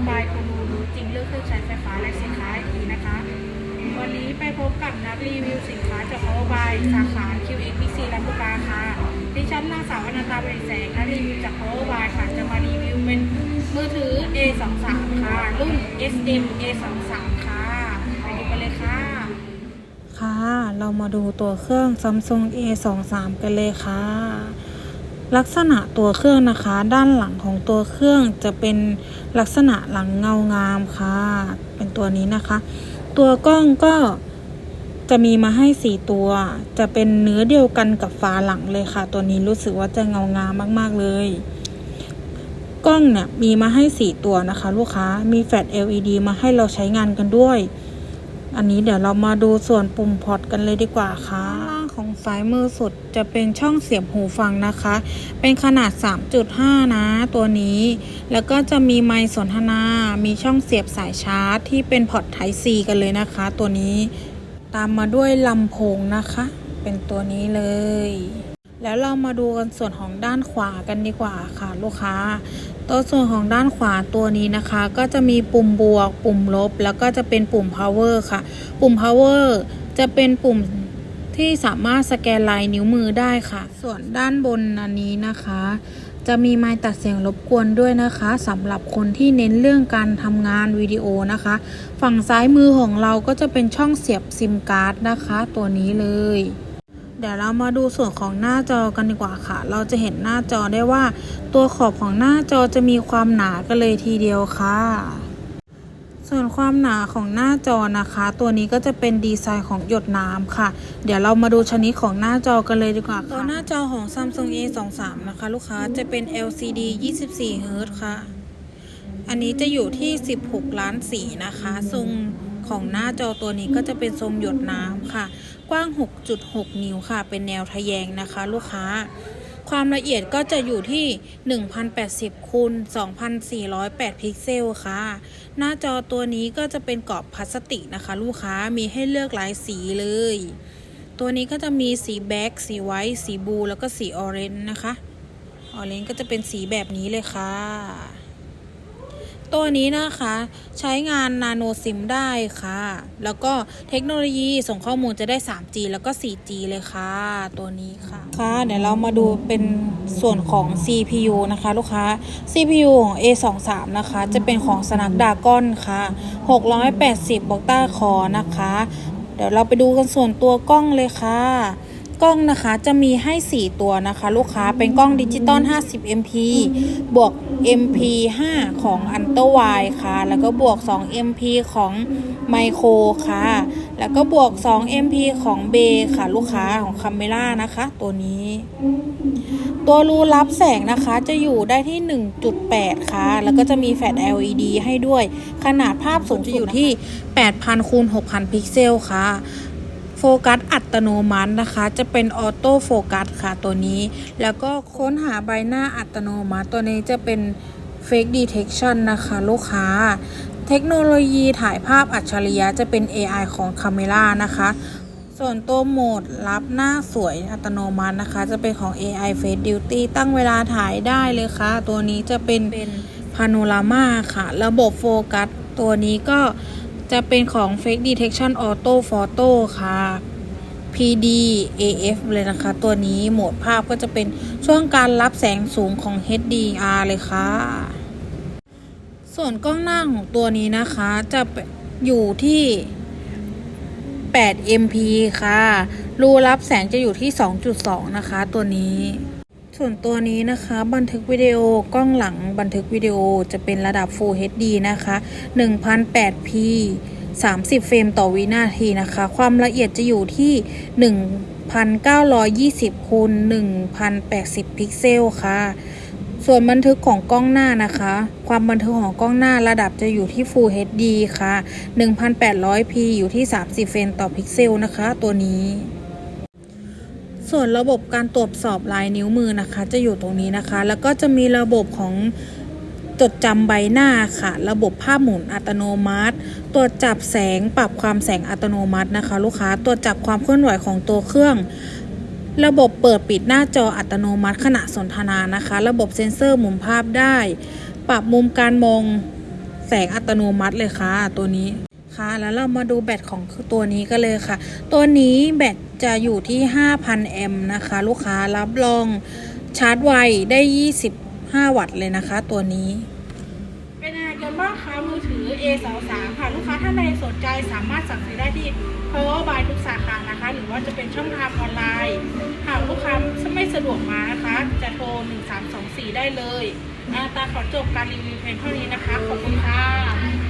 มอเตอร์ไฟฟ้าและสินค้าไอทีนะคะ วันนี้ไปพบกับนักรีวิวสินค้าจาก Power by สาขา QX BC ลำพูกาค่ะดิฉันนางสาววรรณตาบริแสงนักรีวิวจาก Power by ค่ะจะมารีวิวเป็นมือถือ A23 ค่ะ รุ่น SM A23 ค่ะไปดูกันเลยค่ะ ค่ะ เรามาดูตัวเครื่อง Samsung A23 กันเลยค่ะ ลักษณะตัวเครื่องนะคะ ด้านหลังของตัวเครื่องจะเป็นลักษณะหลังเงางามค่ะ เป็นตัวนี้นะคะ ตัวกล้องก็จะมีมาให้4ตัว จะเป็นเนื้อเดียวกันกับฝาหลังเลยค่ะ ตัวนี้รู้สึกว่าจะเงางามมากๆเลย กล้องเนี่ยมีมาให้4ตัวนะคะ ลูกค้ามีแฟลช LED มาให้เราใช้งานกันด้วย อันนี้เดี๋ยวเรามาดูส่วนปุ่มพอร์ตกันเลยดีกว่าค่ะ ข้างของซ้ายมือสุดจะเป็นช่องเสียบหูฟังนะคะ เป็นขนาด 3.5 นะตัวนี้ แล้วก็จะมีไมค์สนทนา มีช่องเสียบสายชาร์จ ที่เป็นพอร์ต Type C กันเลยนะคะ ตัวนี้ ตามมาด้วยลำโพงนะคะ เป็นตัวนี้เลย แล้วเรามาดูกันส่วนของด้านขวากันดีกว่าค่ะลูกค้าตัวส่วนของด้านขวาตัวนี้นะคะ ก็จะมีปุ่มบวก ปุ่มลบ แล้วก็จะเป็นปุ่ม power ค่ะ ปุ่ม power จะเป็นปุ่ม ที่สามารถสแกนลายนิ้วมือได้ค่ะ ส่วนด้านบนอันนี้นะคะ จะมีไมค์ตัดเสียงรบกวนด้วยนะคะสำหรับคนที่เน้นเรื่องการทำงานวิดีโอนะคะ ฝั่งซ้ายมือของเราก็จะเป็นช่องเสียบซิมการ์ดนะคะ ตัวนี้เลย เดี๋ยวเรามาดูส่วนของหน้าจอกันดีกว่าค่ะ เราจะเห็นหน้าจอได้ว่า ตัวขอบของหน้าจอจะมีความหนากันเลยทีเดียวค่ะ ส่วนความหนาของหน้าจอนะคะ ตัวนี้ก็จะเป็นดีไซน์ของหยดน้ำค่ะ เดี๋ยวเรามาดูชนิดของหน้าจอกันเลยดีกว่าค่ะตัวหน้าจอของ Samsung A23 นะคะ ลูกค้าจะเป็น LCD 24 Hz ค่ะ อันนี้จะอยู่ที่ 16 ล้านสีนะคะทรงของหน้าจอตัวนี้ก็จะเป็นทรงหยดน้ำค่ะ กว้าง 6.6 นิ้วค่ะ เป็นแนวทะแยงนะคะ ลูกค้า ความละเอียดก็จะอยู่ที่ 1080คูณ2408 พิกเซลค่ะ หน้าจอตัวนี้ก็จะเป็นกรอบพลาสติกนะคะ ลูกค้ามีให้เลือกหลายสีเลย ตัวนี้ก็จะมีสีแบ็กสีไวท์สีบลูแล้วก็สีออเรนจ์นะคะ ออเรนจ์ก็จะเป็นสีแบบนี้เลยค่ะ ตัวนี้นะคะใช้งานนาโนซิมได้ค่ะ แล้วก็เทคโนโลยีส่งข้อมูลจะได้ 3G แล้วก็ 4G เลยค่ะ ตัวนี้ค่ะ ค่ะ เดี๋ยวเรามาดูเป็นส่วนของ CPU นะคะ ลูกค้า CPU ของ A23 นะคะ จะเป็นของสนักดากอนค่ะ 680บอกต้าคอนะคะ เดี๋ยวเราไปดูกันส่วนตัวกล้องเลยค่ะ กล้องนะคะจะมีให้ 4 ตัวนะคะ ลูกค้าเป็นกล้องดิจิตอล 50 MP บวก MP 5 ของ a n t o w i ค่ะ แล้วก็บวก 2 MP ของ Micro ค่ะ แล้วก็บวก 2 MP ของ b ค่ะ ลูกค้าของ Camera นะคะ ตัวนี้ ตัวรูรับแสงนะคะจะอยู่ได้ที่ 1.8 ค่ะ แล้วก็จะมีแฟลช LED ให้ด้วย ขนาดภาพสูงจะอยู่ที่ 8,000คูณ6,000 พิกเซลค่ะ โฟกัสอัตโนมัตินะคะ จะเป็นออโต้โฟกัสค่ะตัวนี้ แล้วก็ค้นหาใบหน้าอัตโนมัติ ตัวนี้จะเป็น Fake Detection นะคะ ลูกค้า เทคโนโลยีถ่ายภาพอัจฉริยะจะเป็น AI ของ Camera นะคะ ส่วนตัวโหมดรับหน้าสวยอัตโนมัตินะคะ จะเป็นของ AI Face Duty ตั้งเวลาถ่ายได้เลยค่ะ ตัวนี้จะเป็นเป็นพาโนรามาค่ะ ระบบโฟกัส ตัวนี้ก็ จะเป็นของ Fake Detection Auto Photo ค่ะ PD AF เลยนะคะ ตัวนี้โหมดภาพก็จะเป็นช่วงการรับแสงสูงของ HDR เลยค่ะ ส่วนกล้องหน้าของตัวนี้นะคะ จะอยู่ที่ 8 MP ค่ะ รูรับแสงจะอยู่ที่ 2.2 นะคะ ตัวนี้ ส่วนตัวนี้นะคะ บันทึกวิดีโอกล้องหลังบันทึกวิดีโอจะเป็นระดับ Full HD นะคะ 1008p 30 เฟรมต่อวินาทีนะคะ ความละเอียดจะอยู่ที่ 1,920คูณ1,080 พิกเซลค่ะ ส่วนบันทึกของกล้องหน้านะคะ ความบันทึกของกล้องหน้าระดับจะอยู่ที่ Full HD ค่ะ 1800p อยู่ที่ 30 เฟรมต่อพิกเซลนะคะ ตัวนี้ ส่วนระบบการตรวจสอบลายนิ้วมือนะคะ จะอยู่ตรงนี้นะคะ แล้วก็จะมีระบบของจดจำใบหน้าค่ะ ระบบภาพหมุนอัตโนมัติ ตรวจจับแสงปรับความแสงอัตโนมัตินะคะ ลูกค้าตรวจจับความเคลื่อนไหวของตัวเครื่อง ระบบเปิดปิดหน้าจออัตโนมัติขณะสนทนานะคะ ระบบเซ็นเซอร์หมุนภาพได้ ปรับมุมการมองแสงอัตโนมัติเลยค่ะตัวนี้ แล้วเรามาดูแบตของตัวนี้กันเลยค่ะ ตัวนี้แบตจะอยู่ที่ 5,000 แอมป์นะคะ ลูกค้ารับรองชาร์จไวได้ 25 วัตต์เลยนะคะ ตัวนี้เป็นยังไงกันบ้างคะมือถือ A23 ค่ะ ลูกค้าท่านใดสนใจสามารถสั่งซื้อได้ที่ Power by ทุกสาขานะคะ หรือว่าจะเป็นช่องทางออนไลน์หากลูกค้าไม่สะดวกมานะคะ จะโทร 1324 ได้เลยอาตาขอจบการรีวิวเพียงเท่านี้นะคะ ขอบคุณค่ะ